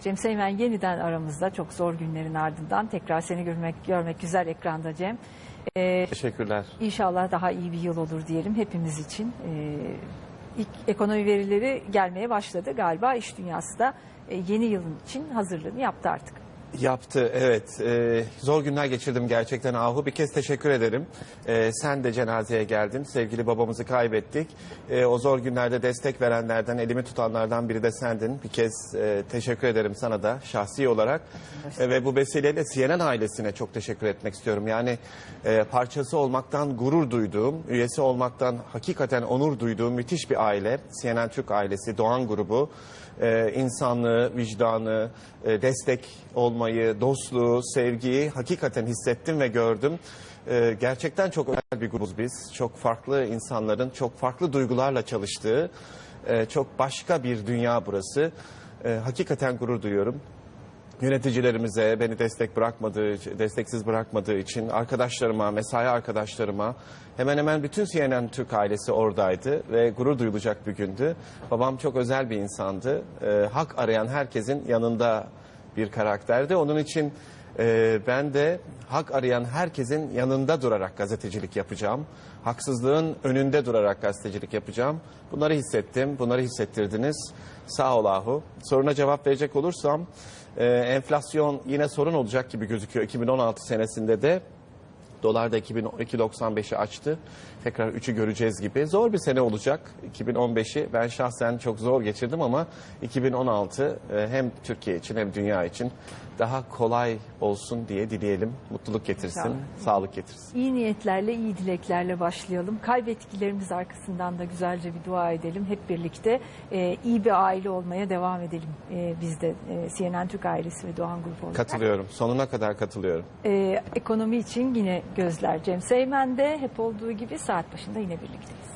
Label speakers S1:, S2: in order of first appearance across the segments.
S1: Cem Seymen yeniden aramızda çok zor günlerin ardından tekrar seni görmek görmek güzel ekranda Cem. Ee,
S2: Teşekkürler.
S1: İnşallah daha iyi bir yıl olur diyelim hepimiz için. Ee, ilk ekonomi verileri gelmeye başladı galiba iş dünyası da e, yeni yılın için hazırlığını yaptı artık.
S2: Yaptı evet. Ee, zor günler geçirdim gerçekten Ahu. Bir kez teşekkür ederim. Ee, sen de cenazeye geldin. Sevgili babamızı kaybettik. Ee, o zor günlerde destek verenlerden, elimi tutanlardan biri de sendin. Bir kez e, teşekkür ederim sana da şahsi olarak. E, ve bu vesileyle CNN ailesine çok teşekkür etmek istiyorum. Yani e, parçası olmaktan gurur duyduğum, üyesi olmaktan hakikaten onur duyduğum müthiş bir aile. CNN Türk ailesi, Doğan grubu. e, insanlığı, vicdanı, e, destek olmayı, dostluğu, sevgiyi hakikaten hissettim ve gördüm. E, gerçekten çok özel bir grubuz biz. Çok farklı insanların çok farklı duygularla çalıştığı, e, çok başka bir dünya burası. E, hakikaten gurur duyuyorum yöneticilerimize beni destek bırakmadığı, desteksiz bırakmadığı için arkadaşlarıma, mesai arkadaşlarıma hemen hemen bütün CNN Türk ailesi oradaydı ve gurur duyulacak bir gündü. Babam çok özel bir insandı. Ee, hak arayan herkesin yanında bir karakterdi. Onun için e, ben de hak arayan herkesin yanında durarak gazetecilik yapacağım. Haksızlığın önünde durarak gazetecilik yapacağım. Bunları hissettim, bunları hissettirdiniz. Sağ ol Ahu. Soruna cevap verecek olursam e, enflasyon yine sorun olacak gibi gözüküyor 2016 senesinde de. Dolar da 2.95'i açtı. Tekrar 3'ü göreceğiz gibi. Zor bir sene olacak 2015'i. Ben şahsen çok zor geçirdim ama 2016 e, hem Türkiye için hem dünya için daha kolay olsun diye dileyelim. Mutluluk getirsin,
S1: İnşallah.
S2: sağlık getirsin.
S1: İyi niyetlerle, iyi dileklerle başlayalım. Kaybettiklerimiz arkasından da güzelce bir dua edelim. Hep birlikte e, iyi bir aile olmaya devam edelim. E, biz de e, CNN Türk ailesi ve Doğan Grubu olarak.
S2: Katılıyorum. Sonuna kadar katılıyorum.
S1: E, ekonomi için yine gözler Cem Seymen'de hep olduğu gibi saat başında yine birlikteyiz.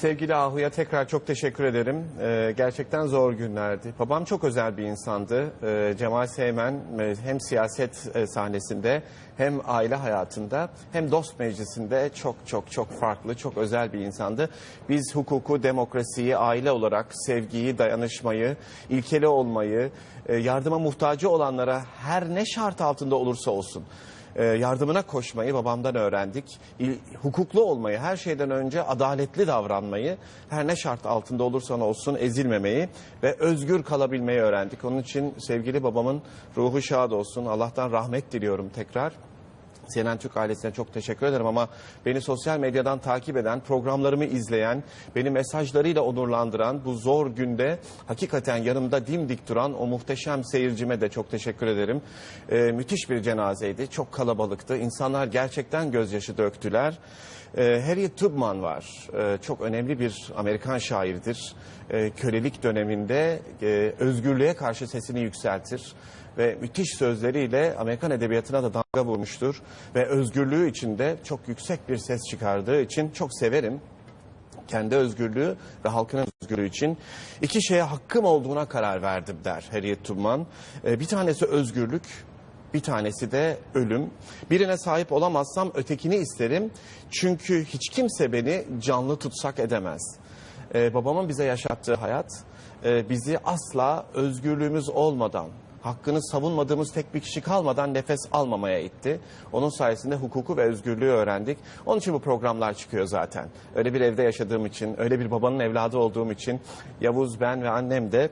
S2: Sevgili Ahu'ya tekrar çok teşekkür ederim. Ee, gerçekten zor günlerdi. Babam çok özel bir insandı. Ee, Cemal Seymen e, hem siyaset e, sahnesinde hem aile hayatında hem dost meclisinde çok çok çok farklı, çok özel bir insandı. Biz hukuku, demokrasiyi, aile olarak sevgiyi, dayanışmayı, ilkeli olmayı, e, yardıma muhtacı olanlara her ne şart altında olursa olsun e, yardımına koşmayı babamdan öğrendik. Hukuklu olmayı, her şeyden önce adaletli davranmayı, her ne şart altında olursan olsun ezilmemeyi ve özgür kalabilmeyi öğrendik. Onun için sevgili babamın ruhu şad olsun. Allah'tan rahmet diliyorum tekrar. CNN Türk ailesine çok teşekkür ederim ama beni sosyal medyadan takip eden, programlarımı izleyen, beni mesajlarıyla onurlandıran bu zor günde hakikaten yanımda dimdik duran o muhteşem seyircime de çok teşekkür ederim. Ee, müthiş bir cenazeydi, çok kalabalıktı. İnsanlar gerçekten gözyaşı döktüler. Ee, Harriet Tubman var, Ee, çok önemli bir Amerikan şairdir. Ee, kölelik döneminde e, özgürlüğe karşı sesini yükseltir ve müthiş sözleriyle Amerikan edebiyatına da damga vurmuştur ve özgürlüğü içinde çok yüksek bir ses çıkardığı için çok severim. Kendi özgürlüğü ve halkının özgürlüğü için iki şeye hakkım olduğuna karar verdim der Harriet Tubman. Ee, Bir tanesi özgürlük, bir tanesi de ölüm. Birine sahip olamazsam ötekini isterim. Çünkü hiç kimse beni canlı tutsak edemez. Ee, babamın bize yaşattığı hayat e, bizi asla özgürlüğümüz olmadan, hakkını savunmadığımız tek bir kişi kalmadan nefes almamaya itti. Onun sayesinde hukuku ve özgürlüğü öğrendik. Onun için bu programlar çıkıyor zaten. Öyle bir evde yaşadığım için, öyle bir babanın evladı olduğum için Yavuz, ben ve annem de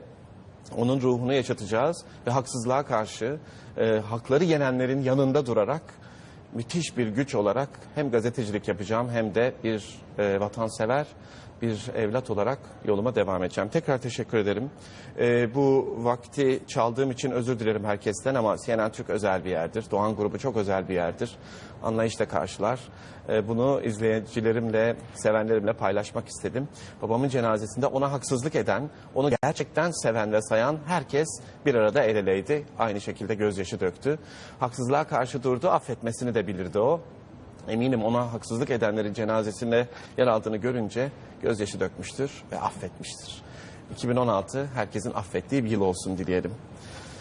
S2: onun ruhunu yaşatacağız ve haksızlığa karşı e, hakları yenenlerin yanında durarak müthiş bir güç olarak hem gazetecilik yapacağım hem de bir e, vatansever bir evlat olarak yoluma devam edeceğim. Tekrar teşekkür ederim. E, bu vakti çaldığım için özür dilerim herkesten ama CNN Türk özel bir yerdir. Doğan grubu çok özel bir yerdir. Anlayışla karşılar. E, bunu izleyicilerimle, sevenlerimle paylaşmak istedim. Babamın cenazesinde ona haksızlık eden, onu gerçekten seven ve sayan herkes bir arada el eleydi. Aynı şekilde gözyaşı döktü. Haksızlığa karşı durdu, affetmesini de bilirdi o. Eminim ona haksızlık edenlerin cenazesinde yer aldığını görünce gözyaşı dökmüştür ve affetmiştir. 2016 herkesin affettiği bir yıl olsun dileyelim.